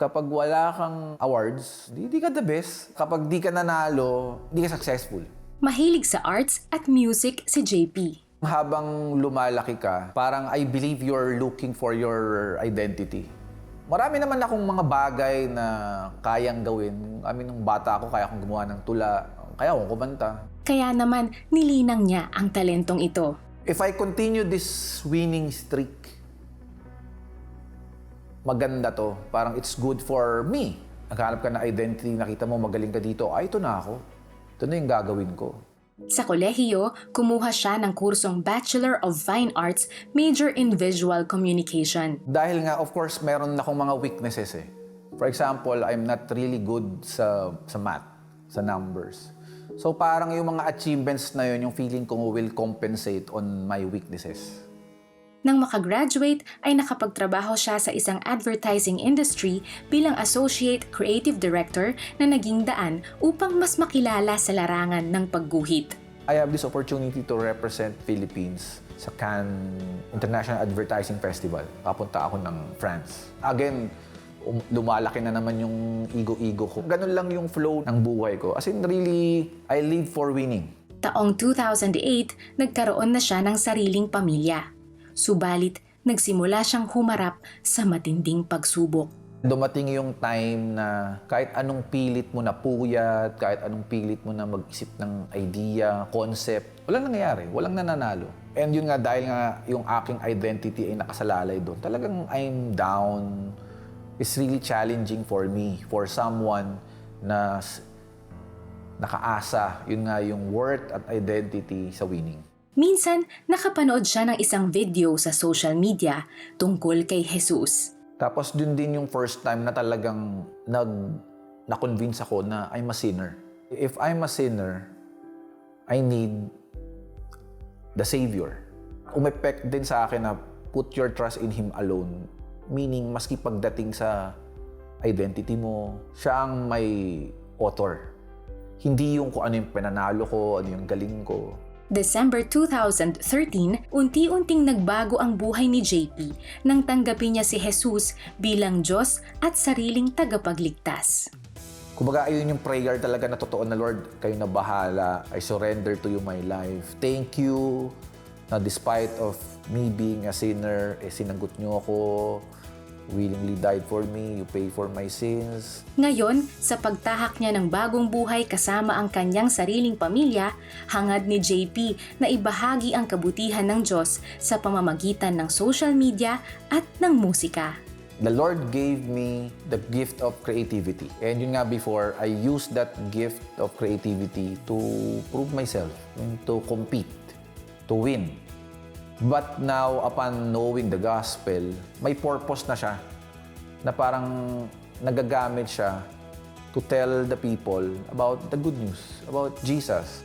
Kapag wala kang awards, di, di ka the best. Kapag di ka nanalo, di ka successful. Mahilig sa arts at music si JP. Habang lumalaki ka, parang I believe you're looking for your identity. Marami naman akong mga bagay na kayang gawin. I mean, nung bata ako, kaya akong gumawa ng tula, kaya akong kumanta. Kaya naman nilinang niya ang talentong ito. If I continue this winning streak, maganda to. Parang it's good for me. Naghanap ka na identity, nakita mo magaling ka dito, ay ito na ako. Ito na yung gagawin ko. Sa kolehiyo, kumuha siya ng kursong Bachelor of Fine Arts, major in Visual Communication. Dahil nga, of course, meron akong mga weaknesses eh. For example, I'm not really good sa, sa math, sa numbers. So parang yung mga achievements na yun, yung feeling ko will compensate on my weaknesses. Nang makagraduate ay nakapagtrabaho siya sa isang advertising industry bilang Associate Creative Director na naging daan upang mas makilala sa larangan ng pagguhit. I have this opportunity to represent Philippines sa Cannes International Advertising Festival. Papunta ako ng France. Again, um- lumalaki na naman yung ego-ego ko. Ganun lang yung flow ng buhay ko. As in, really, I live for winning. Taong 2008, nagkaroon na siya ng sariling pamilya. Subalit, nagsimula siyang humarap sa matinding pagsubok. Dumating yung time na kahit anong pilit mo na puyat, kahit anong pilit mo na mag-isip ng idea, concept, walang nangyayari, walang nananalo. And yun nga, dahil nga yung aking identity ay nakasalalay doon, talagang I'm down. It's really challenging for me, for someone na nakaasa, yun nga yung worth at identity sa winning. Minsan, nakapanood siya ng isang video sa social media tungkol kay Jesus. Tapos dun din yung first time na talagang nag na-convince ako na I'm a sinner. If I'm a sinner, I need the Savior. Umepek din sa akin na put your trust in Him alone. Meaning, maski pagdating sa identity mo, siya ang may author. Hindi yung kung ano yung pananalo ko, ano yung galing ko. December 2013, unti-unting nagbago ang buhay ni JP nang tanggapin niya si Jesus bilang Diyos at sariling tagapagligtas. Kumbaga, ayun yung prayer talaga na totoo na Lord, kayo na bahala. I surrender to you my life. Thank you na despite of me being a sinner, eh, sinagot niyo ako, willingly died for me, you pay for my sins. Ngayon, sa pagtahak niya ng bagong buhay kasama ang kanyang sariling pamilya, hangad ni JP na ibahagi ang kabutihan ng Diyos sa pamamagitan ng social media at ng musika. The Lord gave me the gift of creativity. And yun nga before, I used that gift of creativity to prove myself, to compete, to win. But now, upon knowing the gospel, may purpose na siya na parang nagagamit siya to tell the people about the good news, about Jesus.